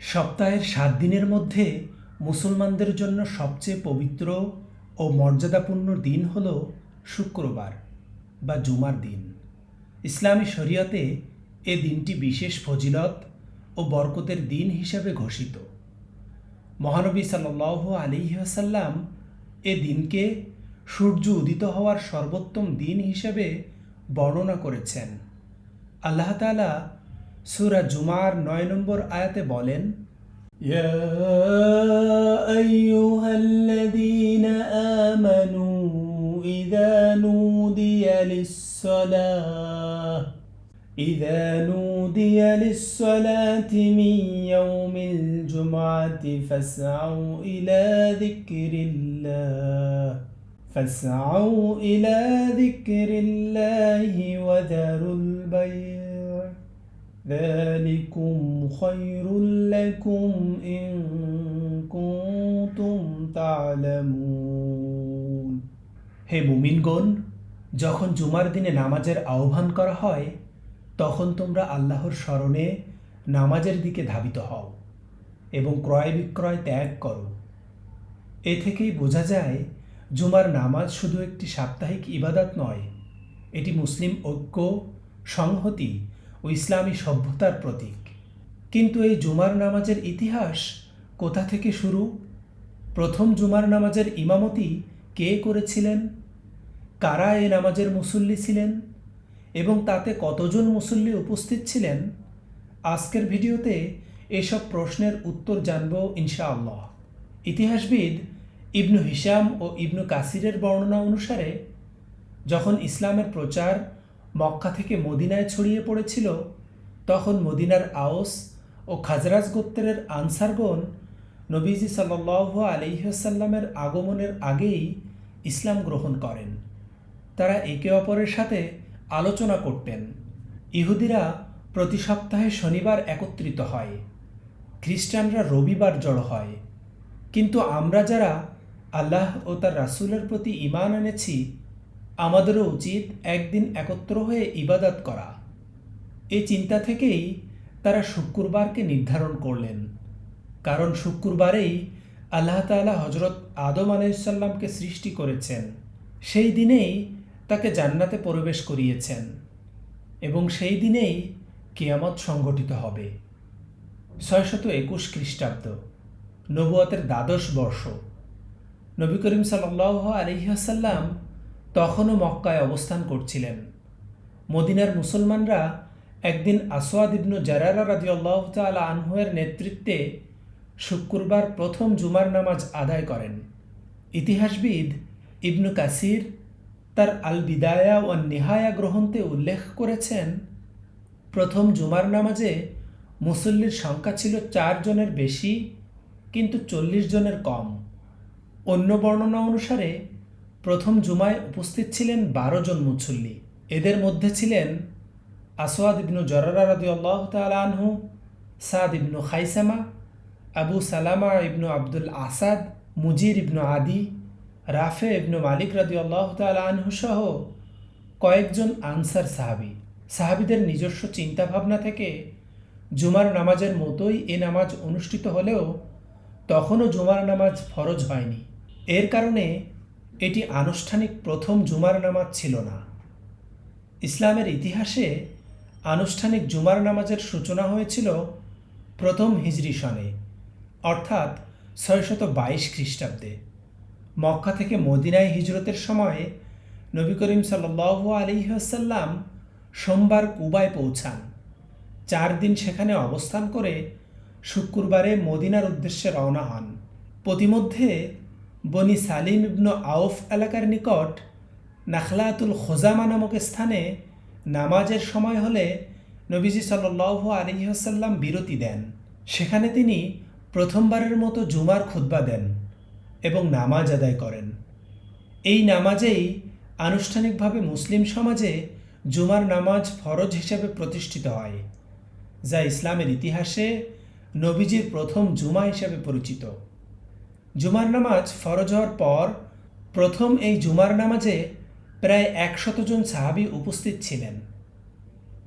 সপ্তাহের সাত দিনের মধ্যে মুসলমানদের জন্য সবচেয়ে পবিত্র ও মর্যাদাপূর্ণ দিন হল শুক্রবার বা জুমার দিন। ইসলামী শরীয়তে এ দিনটি বিশেষ ফজিলত ও বরকতের দিন হিসাবে ঘোষিত। মহানবী সাল্লাহ আলিহাসাল্লাম এ দিনকে সূর্য উদিত হওয়ার সর্বোত্তম দিন হিসেবে বর্ণনা করেছেন। আল্লাহ তালা সুরা জুমার নয় নম্বর আয়াতে বলেন يا أيها الذين آمنوا إذا نودي للصلاة إذا نودي للصلاة من يوم الجمعة فاسعوا إلى ذكر الله فاسعوا إلى ذكر الله وذروا البيع ذلكم خير لكم إن كنتم تعلمون হে মুমিনগণ যখন জুমার দিনে নামাজের আহ্বান করা হয় তখন তোমরা আল্লাহর স্মরণে নামাজের দিকে ধাবিত হও এবং ক্রয় বিক্রয় ত্যাগ করো এ থেকেই বোঝা যায় জুমার নামাজ শুধু একটি সাপ্তাহিক ইবাদত নয় এটি মুসলিম ঐক্য সংহতি ও ইসলামী সভ্যতার প্রতীক। কিন্তু এই জুমার নামাজের ইতিহাস কোথা থেকে শুরু? প্রথম জুমার নামাজের ইমামতি কে করেছিলেন? কারা এই নামাজের মুসল্লি ছিলেন? এবং তাতে কতজন মুসল্লি উপস্থিত ছিলেন? আজকের ভিডিওতে এসব প্রশ্নের উত্তর জানব ইনশাআল্লাহ। ইতিহাসবিদ ইবনু হিসাম ও ইবনু কাসিরের বর্ণনা অনুসারে, যখন ইসলামের প্রচার মক্কা থেকে মদিনায় ছড়িয়ে পড়েছিল। তখন মদিনার আওস ও খাজরাজ গোত্রের আনসারগণ নবীজি সাল্লাহ আলিহাসাল্লামের আগমনের আগেই ইসলাম গ্রহণ করেন। তারা একে অপরের সাথে আলোচনা করতেন। ইহুদিরা প্রতি সপ্তাহে শনিবার একত্রিত হয়। খ্রিস্টানরা রবিবার জড়ো হয়। কিন্তু আমরা যারা আল্লাহ ও তার রাসুলের প্রতি ইমান এনেছি আমাদেরও উচিত একদিন একত্র হয়ে ইবাদত করা। এই চিন্তা থেকেই তারা শুক্রবারকে নির্ধারণ করলেন। কারণ শুক্রবারেই আল্লাহ তালা হজরত আদম আলাইসাল্লামকে সৃষ্টি করেছেন। সেই দিনেই তাকে জান্নাতে প্রবেশ করিয়েছেন এবং সেই দিনেই কেয়ামত সংগঠিত হবে। ছয়শত একুশ খ্রিস্টাব্দ নবুয়াতের দ্বাদশ বর্ষ। নবী করিম সাল্লাহ আলহিহাসাল্লাম তখনও মক্কায় অবস্থান করছিলেন। মদিনার মুসলমানরা একদিন আসোয়াদ ইবনু জারারা রাজি আল্লাহ আনহুয়ের নেতৃত্বে শুক্রবার প্রথম জুমার নামাজ আদায় করেন। ইতিহাসবিদ ইবনু কাসির তার আল বিদায়া ও নেহায়া গ্রহণতে উল্লেখ করেছেন, প্রথম জুমার নামাজে মুসল্লির সংখ্যা ছিল চার জনের বেশি, কিন্তু চল্লিশ জনের কম। অন্য বর্ণনা অনুসারে প্রথম জুমায় উপস্থিত ছিলেন বারো জন মুসল্লি। এদের মধ্যে ছিলেন আসোয়াদ ইবনু জরারা রাদি আল্লাহ আনহু, সাদ ইবনু খাইসামা, আবু সালামা ইবনু আব্দুল আসাদ, মুজির ইবনু আদি, রাফে ইবনু মালিক রাদি আল্লাহ আনহু সহ কয়েকজন আনসার সাহাবি। সাহাবিদের নিজস্ব চিন্তাভাবনা থেকে জুমার নামাজের মতোই এ নামাজ অনুষ্ঠিত হলেও তখনও জুমার নামাজ ফরজ হয়নি। এর কারণে এটি আনুষ্ঠানিক প্রথম জুমার নামাজ ছিল না। ইসলামের ইতিহাসে আনুষ্ঠানিক জুমার নামাজের সূচনা হয়েছিল প্রথম হিজরি সনে, অর্থাৎ ছয়শত বাইশ খ্রিস্টাব্দে। মক্কা থেকে মদিনায় হিজরতের সময় নবী করিম সাল্লাহ আলিহাসাল্লাম সোমবার কুবায় পৌঁছান। চার দিন সেখানে অবস্থান করে শুক্রবারে মদিনার উদ্দেশ্যে রওনা হন। প্রতিমধ্যে বনি সালিম ইবনু আউফ এলাকার নিকট নাখলাতুল খোজামা নামক স্থানে নামাজের সময় হলে নবীজি সাল্লাহ আলিহাসাল্লাম বিরতি দেন। সেখানে তিনি প্রথমবারের মতো জুমার খুদ্া দেন এবং নামাজ আদায় করেন। এই নামাজেই আনুষ্ঠানিকভাবে মুসলিম সমাজে জুমার নামাজ ফরজ হিসেবে প্রতিষ্ঠিত হয়, যা ইসলামের ইতিহাসে নবীজির প্রথম জুমা হিসেবে পরিচিত। জুমার নামাজ ফরজ হওয়ার পর প্রথম এই জুমার নামাজে প্রায় একশত জন সাহাবি উপস্থিত ছিলেন।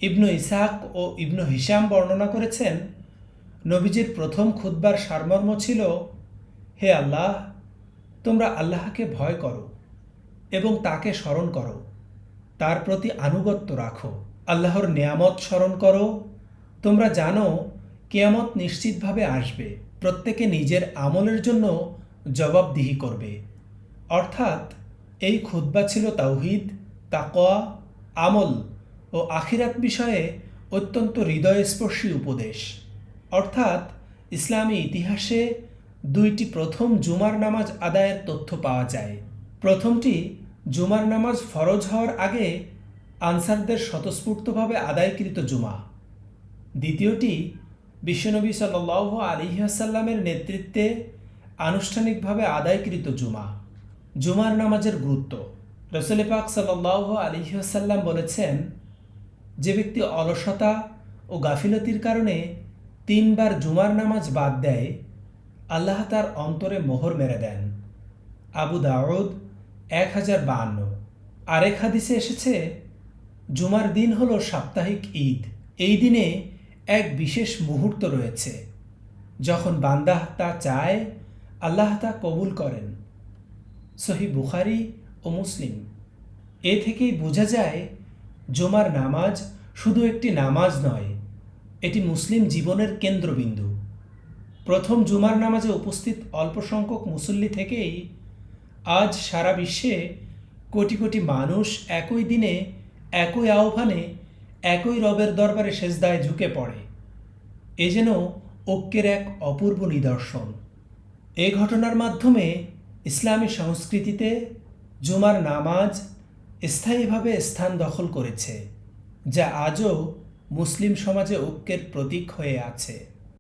ইবনু ইসাক ও ইবনু হিসাম বর্ণনা করেছেন, নবীজির প্রথম খুদ্বার সারমর্ম ছিল, হে আল্লাহ, তোমরা আল্লাহকে ভয় করো এবং তাকে স্মরণ করো। তার প্রতি আনুগত্য রাখো। আল্লাহর নেয়ামত স্মরণ করো। তোমরা জানো, কেয়ামত নিশ্চিতভাবে আসবে। প্রত্যেকে নিজের আমলের জন্য জবাবদিহি করবে। অর্থাৎ, এই খুদ্া ছিল তাওহিদ তাকোয়া আমল ও আখিরাত বিষয়ে অত্যন্ত হৃদয়স্পর্শী উপদেশ। অর্থাৎ, ইসলামী ইতিহাসে দুইটি প্রথম জুমার নামাজ আদায়ের তথ্য পাওয়া যায়। প্রথমটি জুমার নামাজ ফরজ হওয়ার আগে আনসারদের স্বতঃস্ফূর্তভাবে আদায়কৃত জুমা। দ্বিতীয়টি, বিশ্বনবী সাল আলিহাসাল্লামের নেতৃত্বে আনুষ্ঠানিকভাবে আদায়কৃত জুমা, জুমার নামাজের গুরুত্ব। রসুল পাক সাল্লাহ আলিহাসাল্লাম বলেছেন, যে ব্যক্তি অলসতা ও গাফিলতির কারণে তিনবার জুমার নামাজ বাদ দেয়, আল্লাহ তার অন্তরে মোহর মেরে দেন। আবু দাউদ এক হাজার বাহান্ন। আরেক হাদিসে এসেছে, জুমার দিন হলো সাপ্তাহিক ঈদ। এই দিনে এক বিশেষ মুহূর্ত রয়েছে, যখন বান্দাহ তা চায় আল্লাহ তা কবুল করেন। সহি বুখারি ও মুসলিম। এ থেকেই বোঝা যায়, জুমার নামাজ শুধু একটি নামাজ নয়, এটি মুসলিম জীবনের কেন্দ্রবিন্দু। প্রথম জুমার নামাজে উপস্থিত অল্প সংখ্যক মুসল্লি থেকেই আজ সারা বিশ্বে কোটি কোটি মানুষ একই দিনে, একই আহ্বানে, একই রবের দরবারে সেজদায় ঝুঁকে পড়ে। এ যেন ঐক্যের এক অপূর্ব নিদর্শন। এ ঘটনার মাধ্যমে ইসলামী সংস্কৃতিতে জুমার নামাজ স্থায়ীভাবে স্থান দখল করেছে, যা আজও মুসলিম সমাজে ঐক্যের প্রতীক হয়ে আছে।